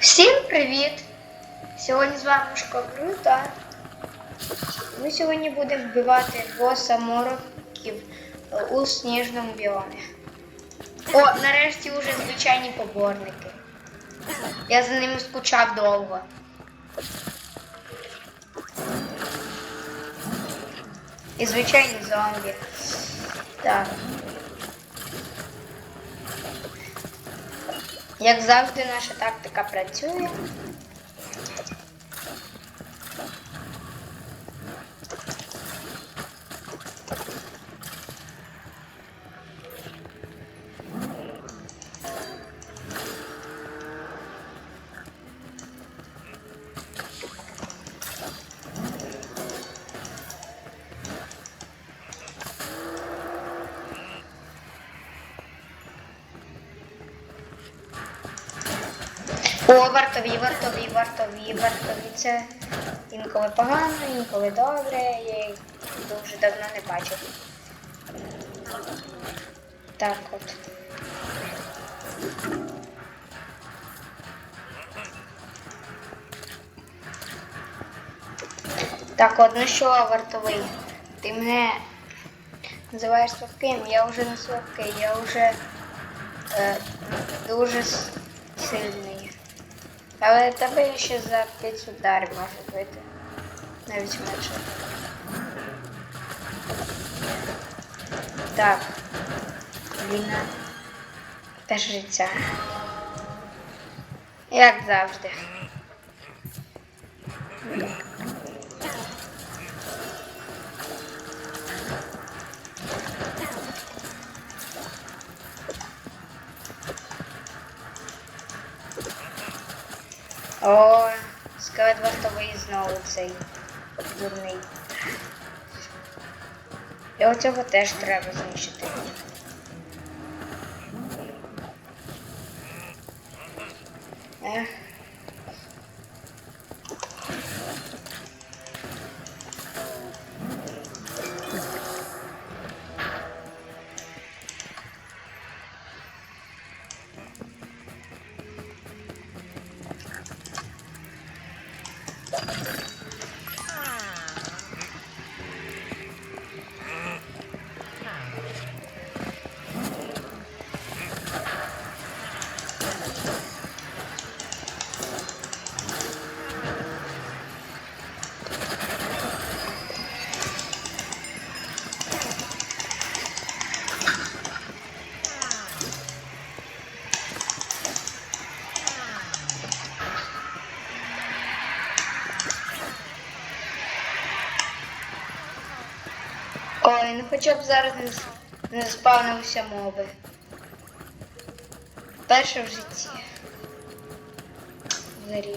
Всім привіт! Сьогодні з вами Шкобрута. Ми сьогодні будемо вбивати боса мороків е, у сніжному біомі. О, нарешті вже звичайні поборники. Я за ними скучав довго. І звичайні зомбі. Так. Як завжди, наша тактика працює. О, вартові, вартові, вартові, вартові. Це інколи погано, інколи добре. Я їх дуже давно не бачив. Так от. Так, от, ну що, вартовий, ти мене називаєш слабким, я вже не слабкий, я вже е, дуже сильний. Але тебе я ще за 5 ударів можу бити. Навіть менше. Так. Війна. Та життя. Як завжди. О, скелет вартовий знову цей дурний. І оцього теж треба знищити. Ой, ну хоча б зараз не, не спавнилися моби. Перше в житті. Взагалі.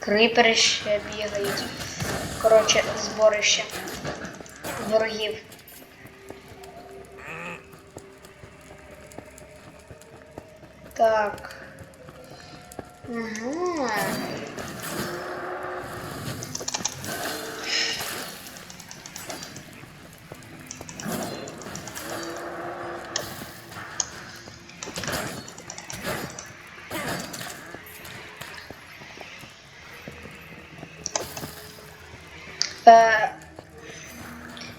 Крипери ще бігають. Коротше, зборище ворогів. Так. Ага.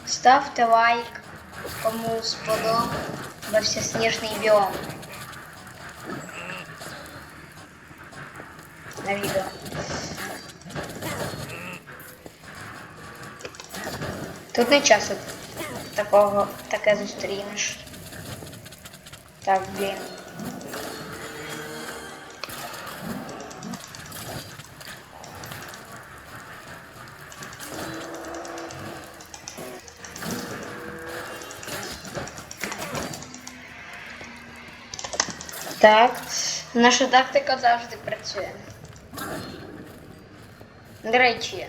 Ставте лайк, кому сподобався сніжний біом. На відео. Тут не часто такого таке зустрінеш. Так, блін. Так, наша тактика завжди працює. До речі.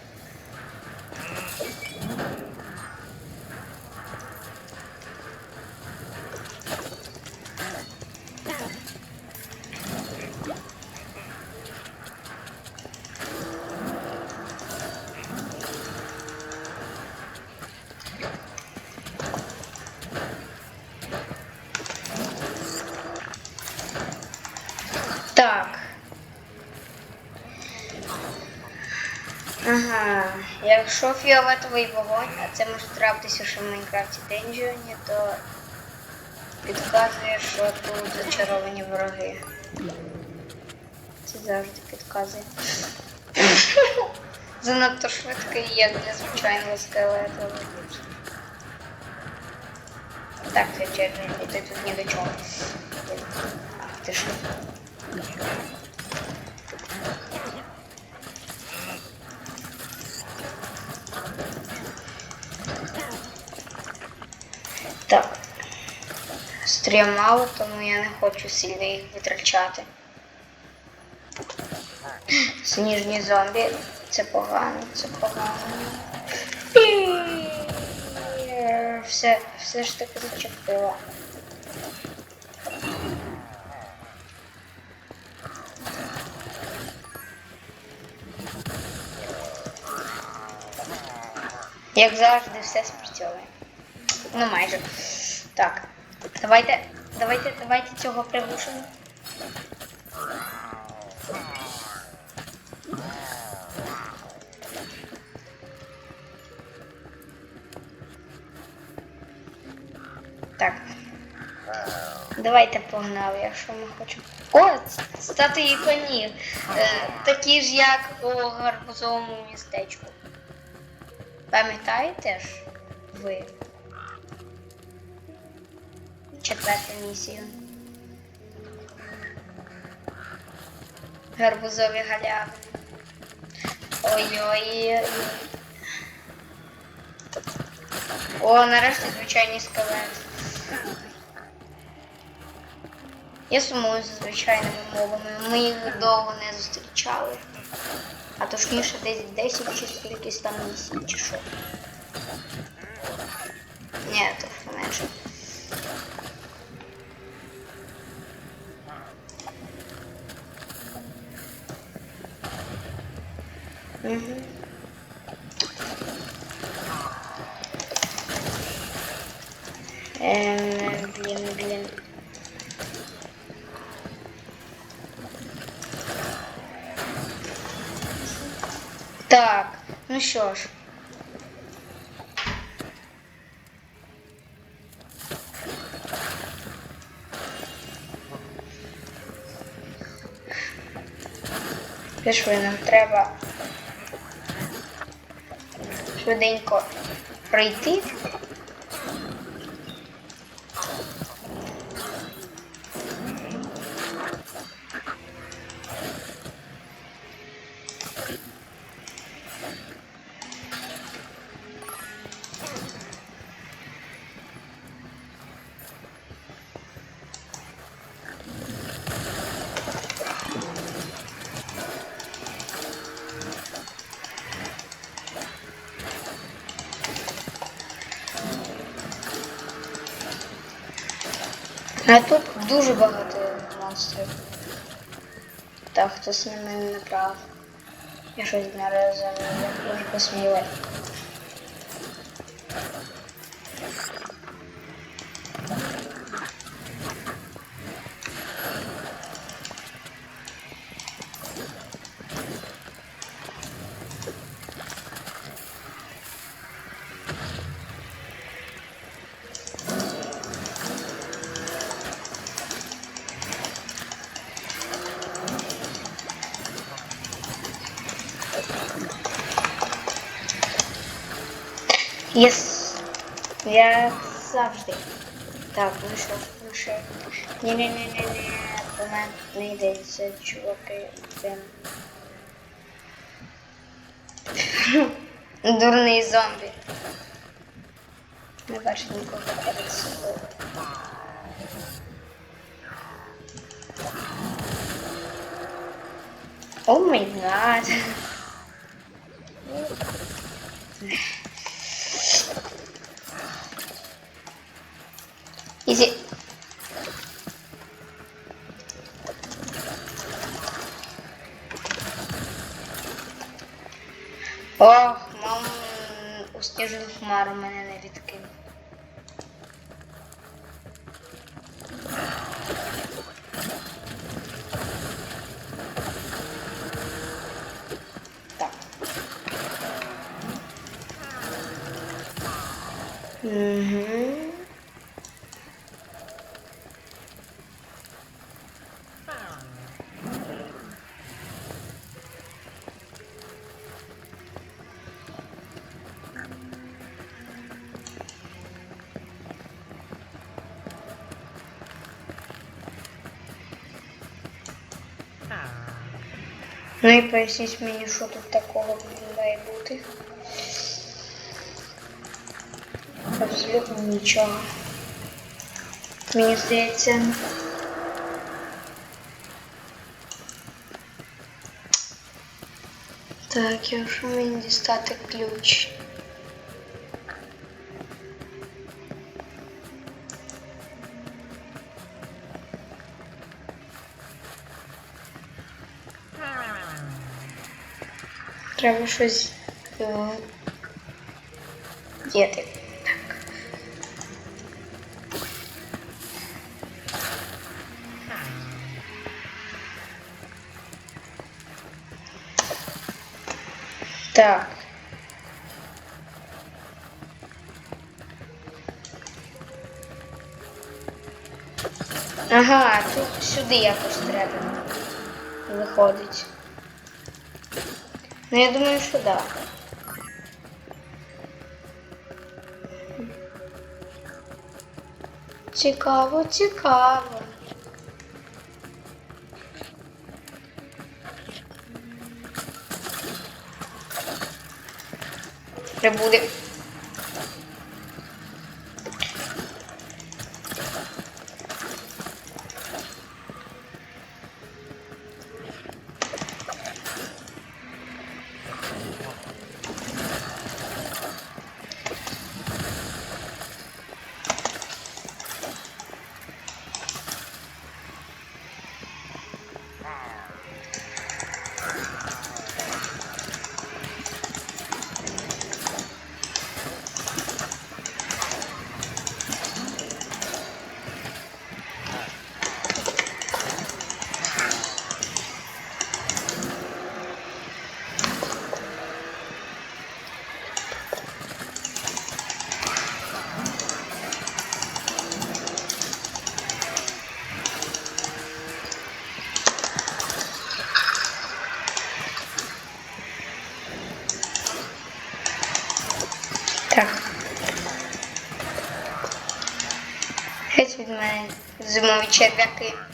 Так. Ага. Якщо фіолетовий вогонь, а це може трапитися ще в Майнкрафті Денджіоні, то підказує, що тут зачаровані вороги. Це завжди підказує. Занадто швидкий, як для звичайного скелета. Так, ти червоний, ти тут ні до чого. Ах, ти що? Стрім мало, тому я не хочу сильно їх витрачати. Сніжні зомбі. Це погано, це погано. Все, все ж таки зачепила. Як завжди, все спрацьовує. Ну майже. Так. Давайте, давайте, давайте цього приглушимо. Так. Давайте погнали, якщо ми хочемо. О, стати іконів. Е, такі ж, як у гарбузовому містечку. Пам'ятаєте ж ви? Четверту місію. Гарбузові галявини. Ой-ой. О, нарешті звичайний скелет. Я сумую за звичайними мовами. Ми їх довго не зустрічали. А точніше десь 10 чи скількись там місій, чи що. Ні, то менше. Угу. Блін. Так, ну що ж. Пішли, нам треба швиденько пройти. А тут дуже багато монстрів. Так, хтось на мене направ. Я щось не розумію, я дуже посміли. Єс. Я завжди. Так, ну що. Ні-ні-ні-ні-ні. До мене не йдеться, чуваки. Дурний зомбі. Не бачить нікого перед собою. О май гад. Изи. Ох, мам, у сніжну у мене не відкинув. Ну і поясніть мені, що тут такого має бути. Абсолютно нічого. Мені здається. Так, якщо мені дістати ключ. Треба щось е, діяти. Так. Ага, тут сюди якось треба. Виходить. Ну, я думаю, що да. Цікаво, цікаво. Треба. Мене зимові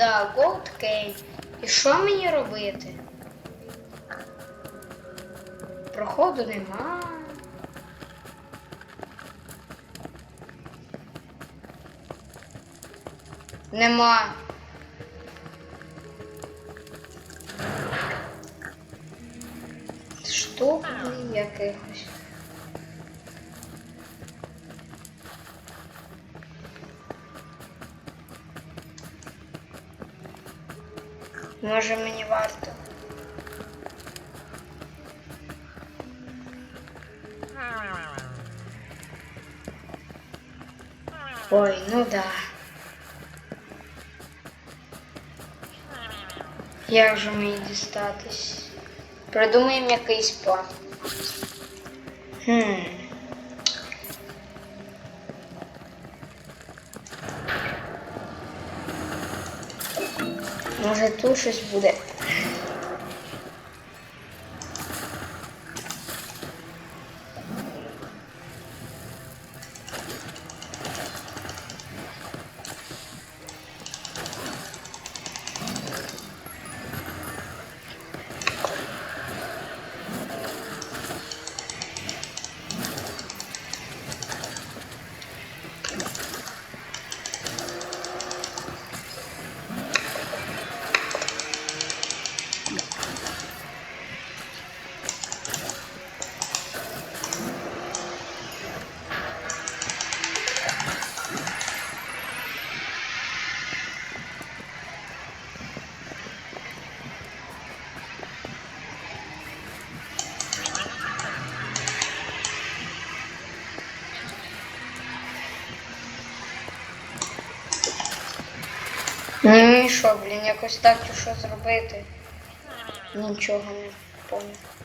да, Gold Cave. І що мені робити? Проходу нема. Нема. Штук якихось. Може мені варто. Ой, ну да. Як же мені дістатись? Придумаємо якийсь план. Хм. Може тут щось буде. Що, блін, якось так що зробити? Нічого не поняв.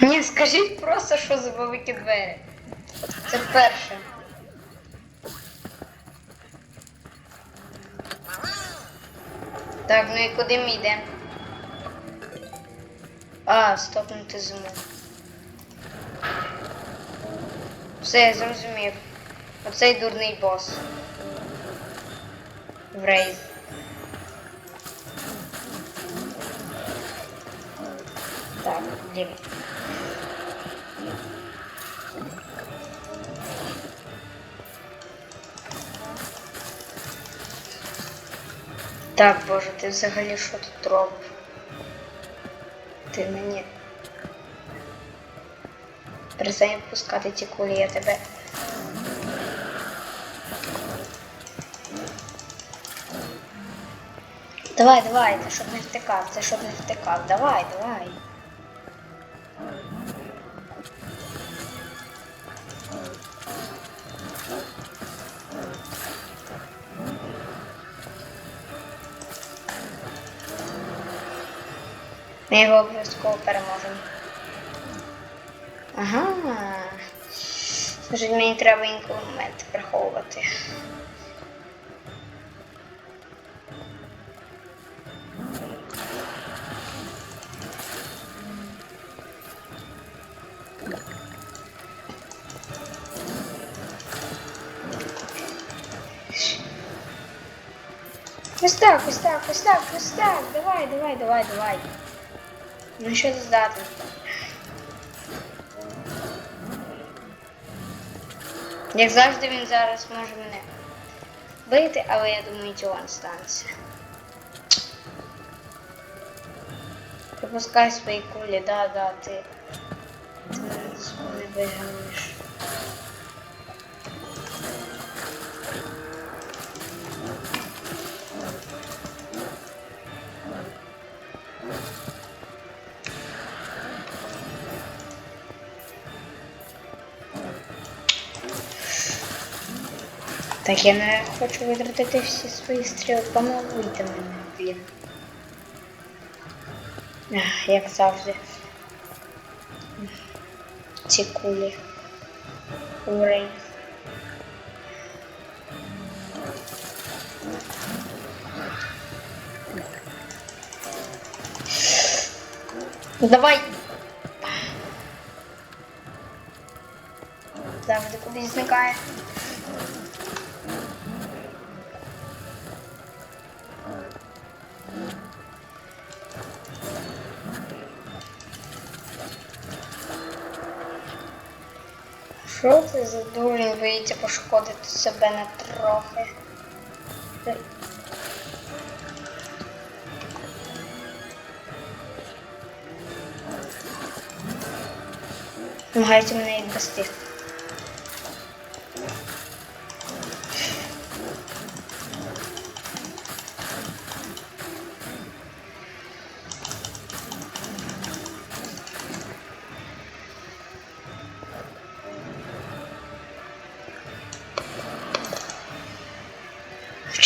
Ні, скажіть просто, що за великі двері. Це перше. Так, ну і куди ми йдемо? А, стопнути зиму. Все, я зрозумів. Оцей дурний бос. В рейд. Так, блін. Так, боже, ти взагалі що тут робиш? Ти мені. Перестань пускати ці кулі, я тебе. Давай, давай, це щоб не втикав, це щоб не втикав. Давай, давай. Ми його обов'язково переможемо. Ага. Значить, мені треба інколи моменти приховувати. Ось так, ось так, ось так, ось так. Давай, давай, давай, давай. Ну що ти здатний? Як завжди він зараз може мене бити, але я думаю, не станеться. Пропускай свої кулі, да, да, ти. Ти не виграєш. Так, я не хочу витратити всі свої стріли. Помилуйте мене, блін. Ах, Як завжди. Ці кулі. Урей. Давай. Завжди кудись зникає. Що це за боїться пошкодити себе на трохи? Намагається мене відвести.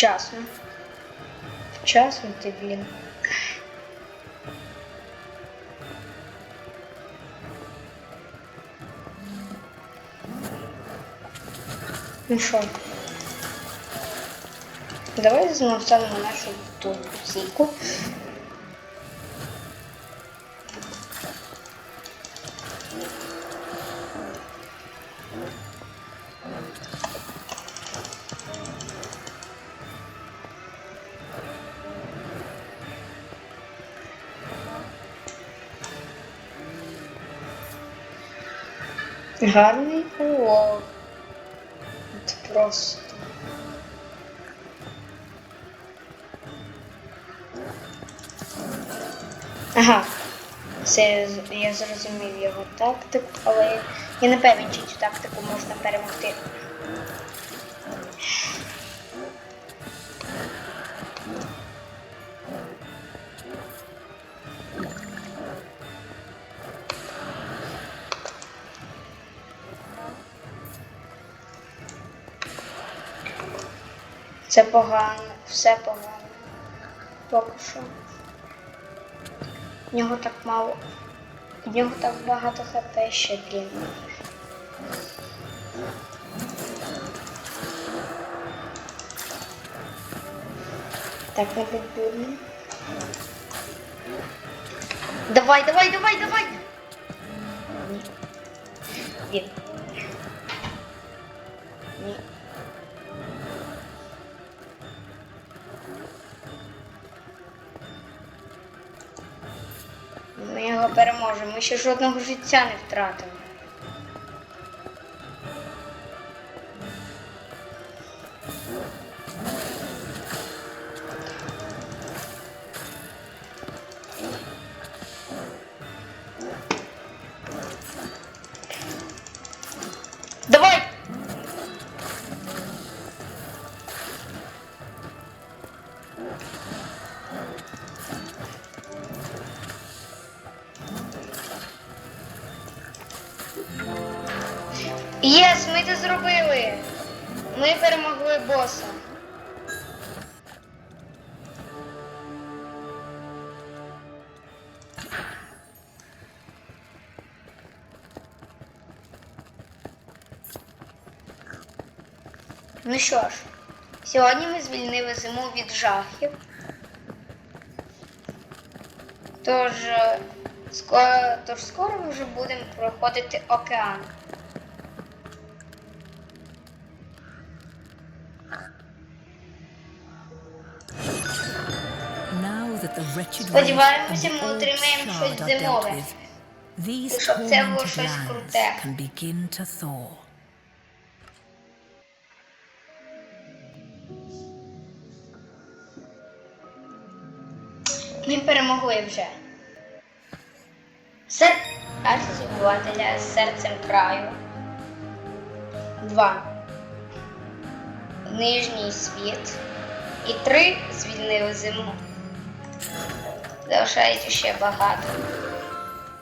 Вчасно. Вчасно ти, блін. Ну що? Давай знову станемо нашу ту стійку. Гарний улов. От просто. Ага. Це я зрозумів його тактику, але я не певен, чи цю тактику можна перемогти. Це погано, все погано. Поки що. В нього так мало. В нього так багато хп ще, блін. Так, не відбудемо. Давай, давай, давай, давай! Він. Переможемо. Ми ще жодного життя не втратили. Єс, ми це зробили. Ми перемогли боса. Ну що ж, сьогодні ми звільнили зиму від жахів. Тож, е, скоро, тож скоро ми вже будемо проходити океан. Сподіваємося, ми отримаємо щось зимове. these щоб це було щось круте. can begin to thaw. Ми перемогли вже. Сер... Арсівателя з серцем краю. Два. Нижній світ. І три звільнили зиму. Залишається ще багато.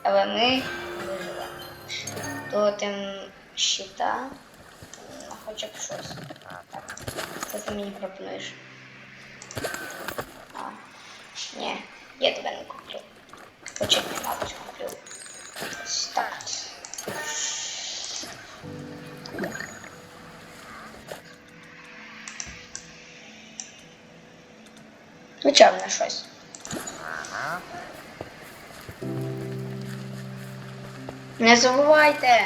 Але ми виживемо. Тотем щита. Ну, хоча б щось. Так. Що ти мені пропонуєш? А. Ні, я тебе не куплю. Хоча не, мабуть, куплю. Ось так. На щось. Не забувайте.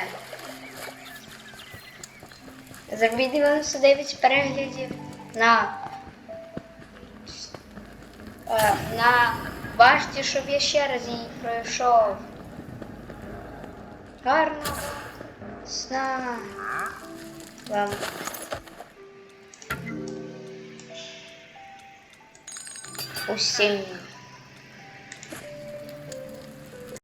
Зробіть 99 переглядів на Е, на башті, щоб я ще раз її пройшов. Гарно. Сна. Вам. Усім.